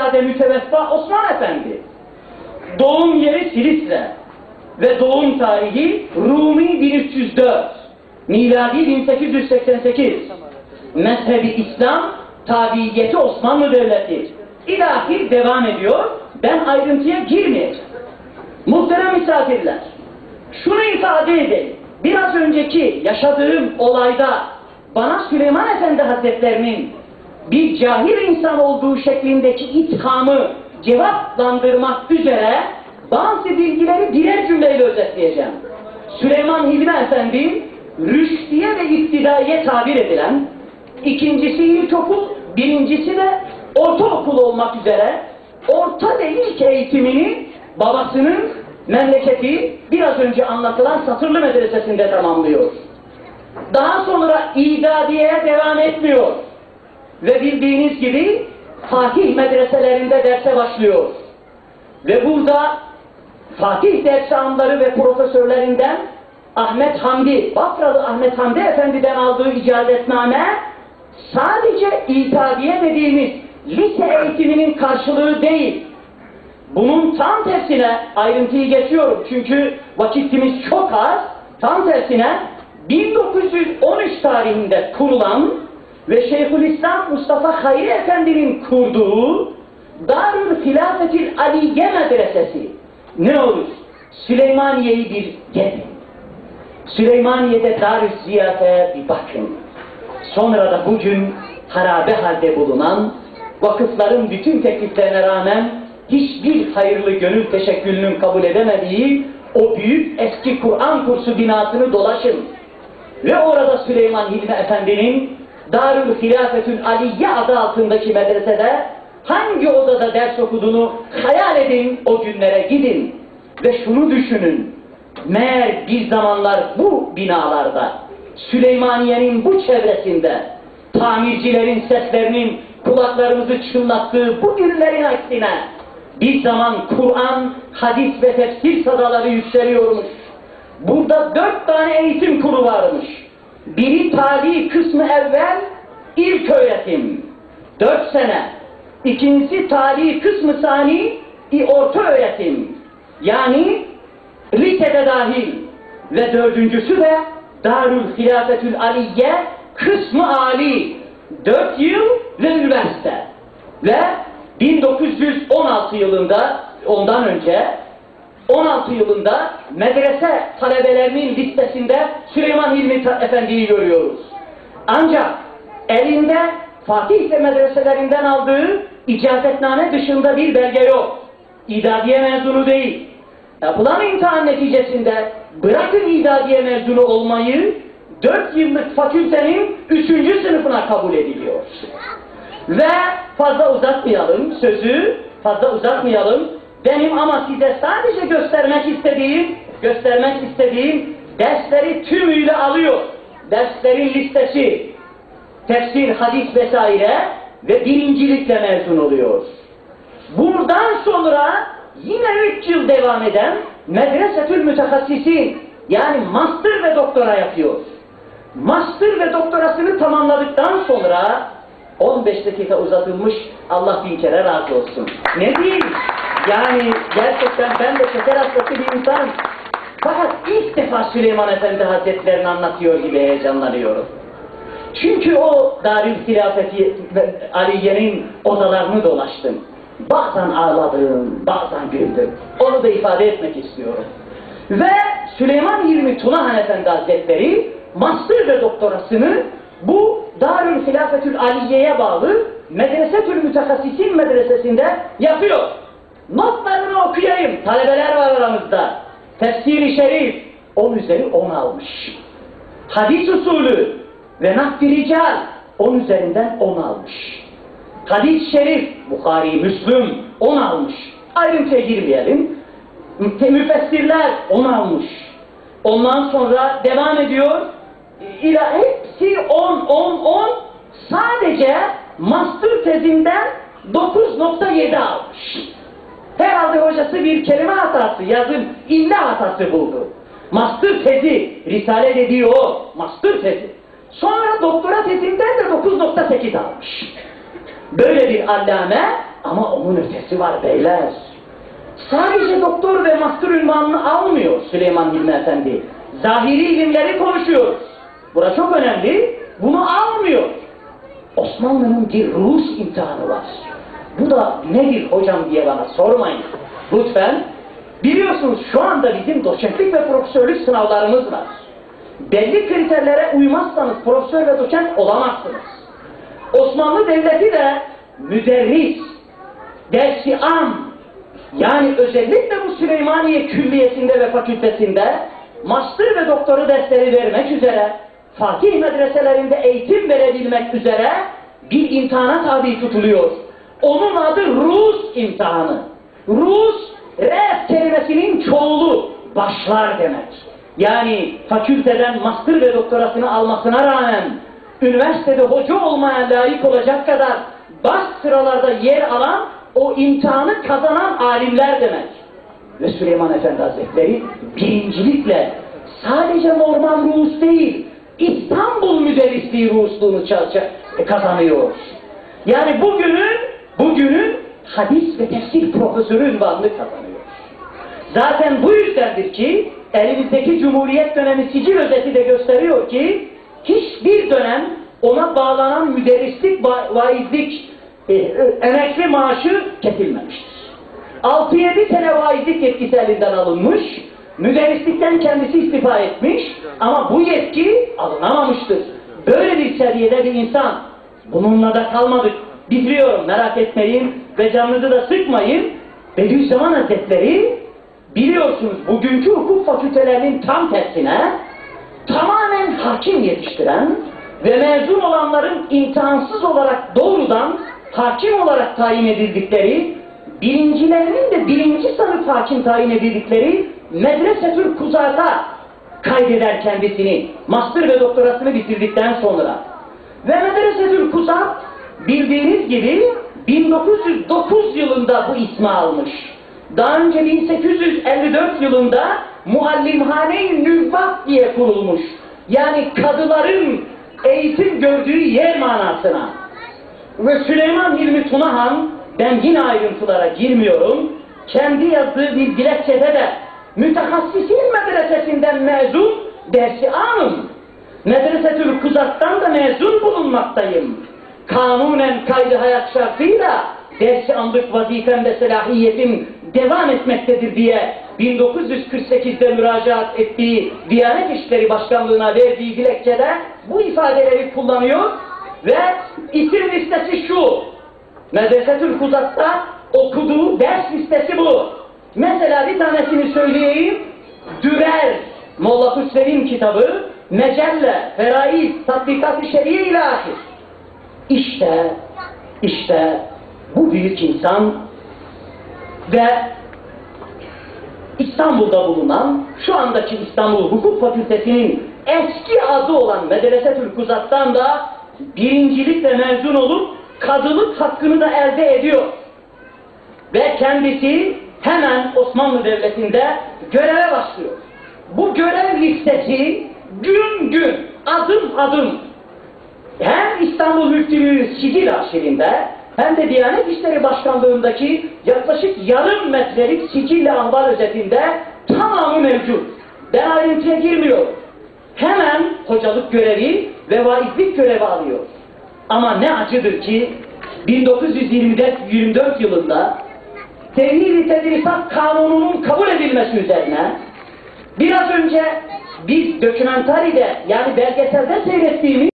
Zade müteveffa Osman Efendi. Doğum yeri Silistre ve doğum tarihi Rumi 1304, miladi 1888. Mezhebi İslam, tabiyeti Osmanlı Devleti. İlahi devam ediyor. Ben ayrıntıya girmeyeceğim. Muhterem misafirler, şunu ifade edeyim. Biraz önceki yaşadığım olayda bana Süleyman Efendi Hazretlerinin bir cahil insan olduğu şeklindeki ithamı cevaplandırmak üzere bazı bilgileri birer cümleyle özetleyeceğim. Süleyman Hilmi Efendi, rüştiye ve iktidaiye tabir edilen, ikincisi ilkokul, birincisi de ortaokul olmak üzere orta ve ilk eğitimini babasının memleketi biraz önce anlatılan Satırlı Medresesi'nde tamamlıyor. Daha sonra idadiyeye devam etmiyor. Ve bildiğiniz gibi Fatih medreselerinde derse başlıyor. Ve burada Fatih dershanları ve profesörlerinden Ahmet Hamdi, Bafralı Ahmet Hamdi Efendi'den aldığı icazetname sadece itadiye dediğimiz lise eğitiminin karşılığı değil. Bunun tam tersine ayrıntıyı geçiyorum çünkü vakitimiz çok az. Tam tersine 1913 tarihinde kurulan ve Şeyhülislam Mustafa Hayri Efendi'nin kurduğu Darül Hilafetil Aliye Medresesi ne olur? Süleymaniye'yi bir gezin. Süleymaniye'de Darül Ziyafe'ye bir bakın. Sonra da bugün harabe halde bulunan vakıfların bütün tekliflerine rağmen hiçbir hayırlı gönül teşekkülünün kabul edemediği o büyük eski Kur'an kursu binasını dolaşın. Ve orada Süleyman Hilmi Efendi'nin Darül Hilafetül Aliye adı altındaki medresede hangi odada ders okuduğunu hayal edin, o günlere gidin. Ve şunu düşünün, meğer bir zamanlar bu binalarda, Süleymaniye'nin bu çevresinde, tamircilerin seslerinin kulaklarımızı çınlattığı bu günlerin aksine, bir zaman Kur'an, hadis ve tefsir sadaları yükseliyormuş. Burada dört tane eğitim kuru varmış. Biri tali kısmı evvel ilk öğretim. Dört sene. İkincisi tali kısmı sani orta öğretim. Yani lisede dahil. Ve dördüncüsü de Darül Hilafetül Aliye kısmı ali. Dört yıl ve üniversite. Ve 1916 yılında ondan önce 16 yılında medrese talebelerinin listesinde Süleyman Hilmi Efendi'yi görüyoruz. Ancak elinde Fatih ve medreselerinden aldığı icazetname dışında bir belge yok. İdadiye mezunu değil. Yapılan imtihan neticesinde bırakın idadiye mezunu olmayı 4 yıllık fakültenin 3. sınıfına kabul ediliyor. Ve fazla uzatmayalım sözü, fazla uzatmayalım. Benim ama size sadece göstermek istediğim, göstermek istediğim dersleri tümüyle alıyor. Derslerin listesi, tefsir, hadis vesaire ve birincilikle mezun oluyor. Buradan sonra yine üç yıl devam eden medresetül mütehassisin yani master ve doktora yapıyor. Master ve doktorasını tamamladıktan sonra 15 dakika uzatılmış Allah bin kere razı olsun. Ne diyeyim? Yani gerçekten ben de şeker hastası bir insan. Fakat ilk defa Süleyman Efendi Hazretlerini anlatıyor gibi heyecanlanıyorum. Çünkü o Darül Hilafeti Aliye'nin odalarını dolaştım. Bazen ağladım, bazen güldüm. Onu da ifade etmek istiyorum. Ve Süleyman Hilmi Tunahan Efendi Hazretleri master ve doktorasını bu Darül Hilafetül Aliye'ye bağlı Medresetül Mütehassisin medresesinde yapıyor. Notlarını okuyayım. Talebeler var aramızda. Tefsiri Şerif 10 üzeri 10 almış. Hadis usulü ve nakdi rical 10 üzerinden 10 almış. Hadis-i Şerif, Bukhari, Müslüm 10 almış. Ayrıntıya girmeyelim. Müfessirler 10 almış. Ondan sonra devam ediyor. İla hepsi 10, 10, 10. Sadece master tezinden 9.7 almış. Herhalde hocası bir kelime hatası, yazım, imla hatası buldu. Master tezi, risale dediği o, master tezi. Sonra doktora tezinden de 9.8 almış. Böyle bir allame ama onun ötesi var beyler. Sadece doktor ve master ünvanını almıyor Süleyman Hilmi Efendi. Zahiri ilimleri konuşuyoruz. Bura çok önemli. Bunu almıyor. Osmanlı'nın bir Rus imtihanı var. Bu da nedir hocam diye bana sormayın. Lütfen. Biliyorsunuz şu anda bizim doçentlik ve profesörlük sınavlarımız var. Belli kriterlere uymazsanız profesör ve doçent olamazsınız. Osmanlı Devleti de müderris, dersi am, yani özellikle bu Süleymaniye Külliyesi'nde ve fakültesinde master ve doktoru dersleri vermek üzere Fatih medreselerinde eğitim verebilmek üzere bir imtihana tabi tutuluyor. Onun adı Rus imtihanı. Rus, res kelimesinin çoğulu, başlar demek. Yani fakülteden master ve doktorasını almasına rağmen üniversitede hoca olmaya layık olacak kadar baş sıralarda yer alan o imtihanı kazanan alimler demek. Ve Süleyman Efendi Hazretleri birincilikle sadece normal Rus değil, İstanbul müderrisliği Rusluğunu kazanıyor. Yani bugünün, bugünün hadis ve tefsir profesörü ünvanını kazanıyor. Zaten bu yüzdendir ki elimizdeki Cumhuriyet dönemi sicil özeti de gösteriyor ki hiçbir dönem ona bağlanan müderrislik, vaizlik, e, emekli maaşı kesilmemiştir. 6-7 sene vaizlik yetkisi elinden alınmış, müderrislikten kendisi istifa etmiş ama bu yetki alınamamıştır. Böyle bir seviyede bir insan. Bununla da kalmadık. Bitiriyorum merak etmeyin ve canınızı da sıkmayın. Bediüzzaman Hazretleri biliyorsunuz bugünkü hukuk fakültelerinin tam tersine tamamen hakim yetiştiren ve mezun olanların imtihansız olarak doğrudan hakim olarak tayin edildikleri, birincilerinin de birinci sınıf hakim tayin edildikleri Medresetül Kuzat'a kaydeder kendisini, master ve doktorasını bitirdikten sonra. Ve Medresetül Kuzat bildiğiniz gibi 1909 yılında bu ismi almış. Daha önce 1854 yılında Muallimhane-i Nüvvat diye kurulmuş. Yani kadıların eğitim gördüğü yer manasına. Ve Süleyman Hilmi Tunahan, ben yine ayrıntılara girmiyorum, kendi yazdığı bir dilekçede de mütehassisin medresesinden mezun dersi anım. Medresetül Kuzat'tan da mezun bulunmaktayım. Kanunen kaydı hayat şartıyla dersi anlık vazifem ve selahiyetim devam etmektedir diye 1948'de müracaat ettiği Diyanet İşleri Başkanlığı'na verdiği dilekçede bu ifadeleri kullanıyor ve isim listesi şu. Medresetül Kuzat'ta okuduğu ders listesi bu. Mesela bir tanesini söyleyeyim. Dürer, Molla Hüsrev'in kitabı, Mecelle, Feraiz, Tatbikat-ı Şeriye ile ahir. İşte, işte bu büyük insan ve İstanbul'da bulunan, şu andaki İstanbul Hukuk Fakültesi'nin eski adı olan Medresetül Kuzat'tan da birincilikle mezun olup kadılık hakkını da elde ediyor. Ve kendisi hemen Osmanlı Devleti'nde göreve başlıyor. Bu görev listesi gün gün, adım adım hem İstanbul Müftülüğü sicil arşivinde hem de Diyanet İşleri Başkanlığındaki yaklaşık yarım metrelik sicille ahval özetinde tamamı mevcut. Ben ayrıntıya girmiyorum. Hemen hocalık görevi ve vaizlik görevi alıyor. Ama ne acıdır ki 1924 yılında Tevhid-i Tedrisat Kanunu'nun kabul edilmesi üzerine biraz önce biz dokümentaride yani belgeselde seyrettiğimiz